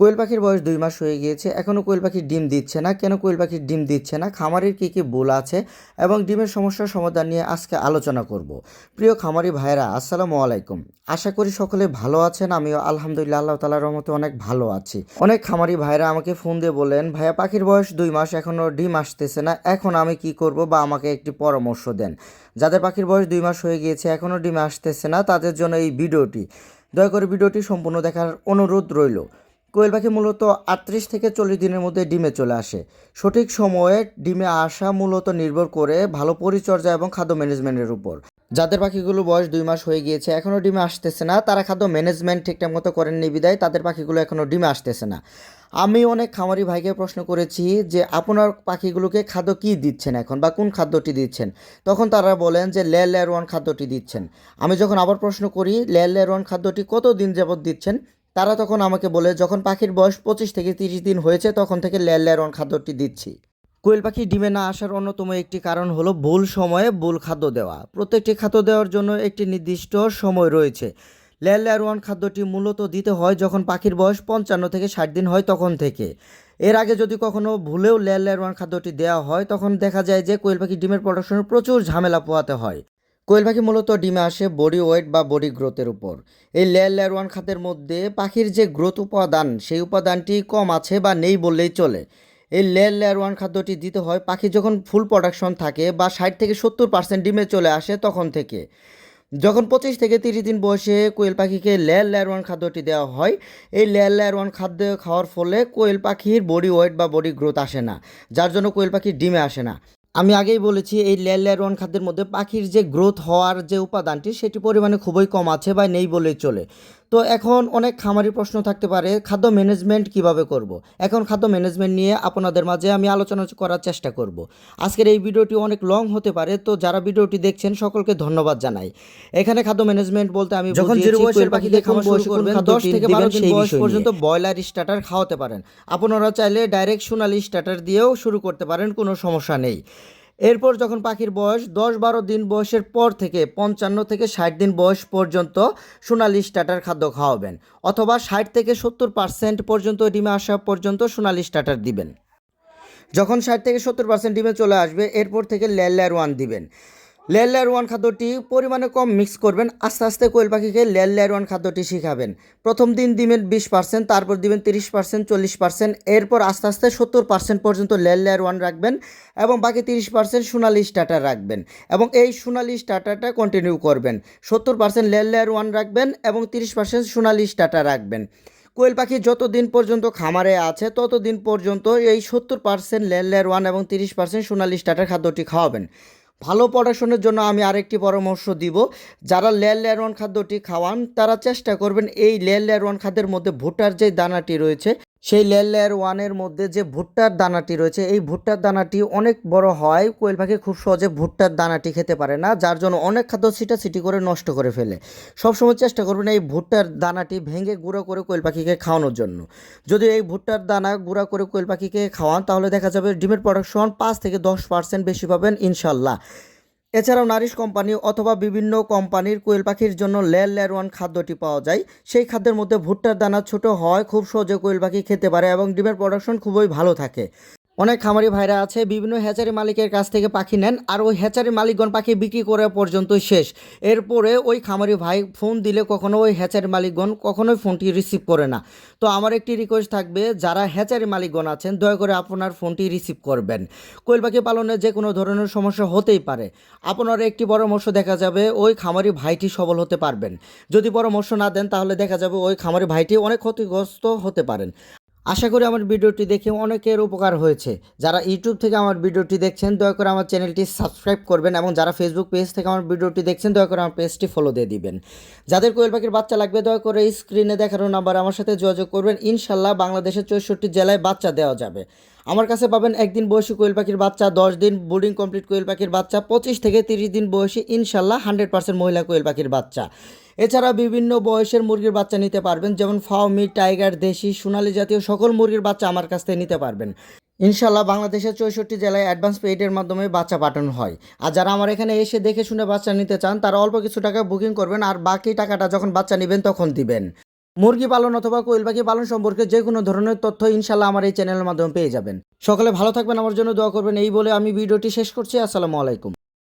কোয়েল পাখির বয়স দুই মাস হয়ে গিয়েছে এখনও কোয়েল পাখির ডিম দিচ্ছে না। কেন কোয়েল পাখির ডিম দিচ্ছে না? খামারের কী কী ভুল আছে? এবং ডিমের সমস্যার সমাধান নিয়ে আজকে আলোচনা করব। প্রিয় খামারি ভাইরা আসসালামু আলাইকুম। আশা করি সকলে ভালো আছেন। আমিও আলহামদুলিল্লাহ, আল্লাহ তালার রহমতে অনেক ভালো আছি। অনেক খামারি ভাইরা আমাকে ফোন দিয়ে বলেন ভাইয়া, পাখির বয়স দুই মাস এখনও ডিম আসতেছে না। এখন আমি কি করব বা আমাকে একটি পরামর্শ দেন? যাদের পাখির বয়স দুই মাস হয়ে গিয়েছে এখনও ডিম আসতেছে না, তাদের জন্য এই ভিডিওটি। দয়া করে ভিডিওটি সম্পূর্ণ দেখার অনুরোধ রইল। কোয়েল পাখি মূলত আটত্রিশ থেকে চল্লিশ দিনের মধ্যে ডিমে চলে আসে। সঠিক সময়ে ডিমে আসা মূলত নির্ভর করে ভালো পরিচর্যা এবং খাদ্য ম্যানেজমেন্টের উপর। যাদের পাখিগুলো বয়স দুই মাস হয়ে গিয়েছে এখনও ডিমে আসতেছে না। তারা খাদ্য ম্যানেজমেন্ট ঠিকঠাক মতো করেননি বিদায়, তাদের পাখিগুলো এখনও ডিমে আসতেছে না। আমি অনেক খামারি ভাইকে প্রশ্ন করেছি যে, আপনার পাখিগুলোকে খাদ্য কি দিচ্ছেন এখন বা কোন খাদ্যটি দিচ্ছেন? তখন তারা বলেন যে লেয়ার লেয়ার ওয়ান খাদ্যটি দিচ্ছেন। আমি যখন আবার প্রশ্ন করি লেয়ার লেয়ার ওয়ান খাদ্যটি কত দিন যাবৎ দিচ্ছেন? তারা তখন আমাকে বলে, যখন পাখির বয়স পঁচিশ থেকে তিরিশ দিন হয়েছে, তখন থেকে লেয়ার লেয়ার ওয়ান খাদ্যটি দিচ্ছি। কোয়েল পাখি ডিমে না আসার অন্যতম একটি কারণ হলো ভুল সময়ে ভুল খাদ্য দেওয়া। প্রত্যেকটি খাদ্য দেওয়ার জন্য একটি নির্দিষ্ট সময় রয়েছে। লেয়ার লেয়ার ওয়ান খাদ্যটি মূলত দিতে হয় যখন পাখির বয়স পঞ্চান্ন থেকে ষাট দিন হয় তখন থেকে। এর আগে যদি কখনো ভুলেও লেয়ার লেয়ার ওয়ান খাদ্যটি দেওয়া হয়, তখন দেখা যায় যে কোয়েল পাখি ডিমের প্রোডাকশনে প্রচুর ঝামেলা পোহাতে হয়। কোয়েল পাখি মূলত ডিমে আসে বডি ওয়েট বা বডি গ্রোথের উপর। এই লেয়ার লেয়ার ওয়ান খাতের মধ্যে পাখির যে গ্রোথ উপাদান, সেই উপাদানটি কম আছে বা নেই বললেই চলে। এই লেয়ার লেয়ার ওয়ান খাদ্যটি দিতে হয় পাখি যখন ফুল প্রোডাকশন থাকে বা ষাট থেকে সত্তর পার্সেন্ট ডিমে চলে আসে তখন থেকে। যখন পঁচিশ থেকে তিরিশ দিন বয়সে কোয়েল পাখিকে লেয়ার লেয়ার ওয়ান খাদ্যটি দেওয়া হয়, এই লেয়ার লেয়ার ওয়ান খাদ্য খাওয়ার ফলে কোয়েল পাখির বডি ওয়েট বা বডি গ্রোথ আসে না, যার জন্য কোয়েল পাখির ডিমে আসে না। আমি আগেই বলেছি, এই লেয়ার লেয়ার ওয়ান খাদ্যের মধ্যে পাখির যে গ্রোথ হওয়ার যে উপাদানটি, সেটি পরিমাণে খুবই কম আছে বা নেই বলেই চলে। তো এখন অনেক খামারি প্রশ্ন থাকতে পারে খাদ্য ম্যানেজমেন্ট কীভাবে করব। এখন খাদ্য ম্যানেজমেন্ট নিয়ে আপনাদের মাঝে আমি আলোচনা করার চেষ্টা করব। আজকের এই ভিডিওটি অনেক লং হতে পারে তো যারা ভিডিওটি দেখছেন সকলকে ধন্যবাদ জানাই এখানে খাদ্য ম্যানেজমেন্ট বলতে আমি যখন জিরো বয়সের খাওয়া শুরু করবেন দশ থেকে বারো দিন বয়স পর্যন্ত ব্রয়লার স্টার্টার খাওয়াতে পারেন আপনারা চাইলে ডাইরেক্ট সোনালি স্টার্টার দিয়েও শুরু করতে পারেন কোনো সমস্যা নেই এরপর যখন পাখির বয়স দশ বারো দিন বয়সের পর থেকে পঞ্চান্ন থেকে ষাট দিন বয়স পর্যন্ত সোনালি স্টার্টার খাদ্য খাওয়াবেন, অথবা ষাট থেকে সত্তর পার্সেন্ট পর্যন্ত ডিমে আসা পর্যন্ত সোনালি স্টার্টার দিবেন। যখন ষাট থেকে সত্তর পার্সেন্ট ডিমে চলে আসবে, এরপর থেকে লেয়ার ওয়ান দিবেন। লেয়ার লেয়ার ওয়ান খাদ্যটি পরিমাণে কম মিক্স করবেন। আস্তে আস্তে কোয়েল পাখিকে লেয়ার লেয়ার ওয়ান খাদ্যটি শিখাবেন। প্রথম দিন দিবেন বিশ পার্সেন্ট তারপর দিবেন তিরিশ পার্সেন্ট চল্লিশ পার্সেন্ট এরপর আস্তে আস্তে সত্তর পার্সেন্ট পর্যন্ত লেয়ার লেয়ার ওয়ান রাখবেন এবং বাকি তিরিশ পার্সেন্ট সোনালি স্টার্টার রাখবেন এবং এই সোনালি স্টার্টারটা কন্টিনিউ করবেন। সত্তর পার্সেন্ট লেয়ার লেয়ার ওয়ান রাখবেন এবং তিরিশ পার্সেন্ট সোনালি স্টার্টার রাখবেন। কোয়েল পাখি যতদিন পর্যন্ত খামারে আছে, ততদিন পর্যন্ত এই সত্তর পার্সেন্ট লেয়ার লেয়ার ওয়ান এবং তিরিশ পার্সেন্ট সোনালি স্টার্টার খাদ্যটি খাওয়াবেন। ভালো পড়াশোনার জন্য আমি আরেকটি পরামর্শ দিব। যারা লেয়ার লেয়ার ওয়ান খাদ্যটি খাওয়ান, তারা চেষ্টা করবেন এই লেয়ার লেয়ার ওয়ান খাদ্যের মধ্যে ভুট্টার যে দানাটি রয়েছে সেই লেয়ার লেয়ার ওয়ানের মধ্যে যে ভুট্টার দানাটি রয়েছে, এই ভুট্টার দানাটি অনেক বড় হয়, কোয়েল পাখি খুব সহজে ভুট্টার দানাটি খেতে পারে না, যার জন্য অনেক খাদ্য ছিটা ছিটি করে নষ্ট করে ফেলে। সবসময় চেষ্টা করবেন এই ভুট্টার দানাটি ভেঙে গুঁড়ো করে কোয়েল পাখিকে খাওয়ানোর জন্য। যদি এই ভুট্টার দানা গুঁড়া করে কোয়েল পাখিকে খাওয়ান, তাহলে দেখা যাবে ডিমের প্রোডাকশন পাঁচ থেকে দশ পার্সেন্ট বেশি পাবেন, ইনশাল্লাহ। এছাড়াও নারিশ কোম্পানি অথবা বিভিন্ন কোম্পানির কোয়েল পাখির জন্য লেয়ার লেয়ার ওয়ান খাদ্যটি পাওয়া যায়। সেই খাদ্যের মধ্যে ভুট্টার দানা ছোট হয়, খুব সহজে কোয়েল পাখি খেতে পারে এবং ডিমের প্রোডাকশন খুবই ভালো থাকে। অনেক খামারি ভাইরা আছে, বিভিন্ন হ্যাচারি মালিকের কাছ থেকে পাখি নেন আর ওই হ্যাচারি মালিকগণ পাখি বিক্রি করা পর্যন্ত শেষ। এরপরে ওই খামারি ভাই ফোন দিলে কখনো ওই হ্যাচারি মালিকগণ কখনোই ফোনটি রিসিভ করে না। তো আমার একটি রিকোয়েস্ট থাকবে, যারা হ্যাচারি মালিকগণ আছেন, দয়া করে আপনার ফোনটি রিসিভ করবেন। কোয়েল পাখি পালনে যে কোনো ধরনের সমস্যা হতেই পারে। আপনার একটি পরামর্শ দেখা যাবে, ওই খামারি ভাইটি সবল হতে পারবেন। যদি পরামর্শ না দেন, তাহলে দেখা যাবে ওই খামারি ভাইটি অনেক ক্ষতিগ্রস্ত হতে পারেন। আশা করি আমার ভিডিওটি দেখে অনেকের উপকার হয়েছে। যারা ইউটিউব থেকে আমার ভিডিওটি দেখছেন, দয়া করে আমার চ্যানেলটি সাবস্ক্রাইব করবেন এবং যারা ফেসবুক পেজ থেকে আমার ভিডিওটি দেখছেন, দয়া করে আমার পেজটি ফলো দিয়ে দিবেন। যাদের কোয়েল পাখির বাচ্চা লাগবে, দয়া করে স্ক্রিনে দেখানো নাম্বার আমার সাথে যোগাযোগ করবেন। ইনশাল্লাহ বাংলাদেশের চৌষট্টি জেলায় বাচ্চা দেওয়া যাবে। আমার কাছে পাবেন একদিন বয়সী কোয়েল পাখির বাচ্চা, দশ দিন বোর্ডিং কমপ্লিট কোয়েল পাখির বাচ্চা, পঁচিশ থেকে তিরিশ দিন বয়সী ইনশাল্লাহ হান্ড্রেড পার্সেন্ট মহিলা কোয়েল পাখির বাচ্চা। এছাড়া বিভিন্ন বয়সের মুরগির বাচ্চা নিতে পারবেন, যেমন ফাউমি টাইগার, দেশি, সোনালি জাতীয় সকল মুরগির বাচ্চা আমার কাছ থেকে নিতে পারবেন। ইনশাল্লাহ বাংলাদেশের চৌষট্টি জেলায় অ্যাডভান্স পেইডের মাধ্যমে বাচ্চা পাঠানো হয়। আর যারা আমার এখানে এসে দেখে শুনে বাচ্চা নিতে চান, তারা অল্প কিছু টাকা বুকিং করবেন আর বাকি টাকাটা যখন বাচ্চা নেবেন তখন দিবেন। মুরগি পালন অথবা কোয়েল পাখি পালন সম্পর্কে যে কোনো ধরনের তথ্য ইনশাল্লাহ আমার এই চ্যানেলের মাধ্যমে পেয়ে যাবেন। সকলে ভালো থাকবেন, আমার জন্য দোয়া করবেন, এই বলে আমি ভিডিওটি শেষ করছি। আসসালামু আলাইকুম।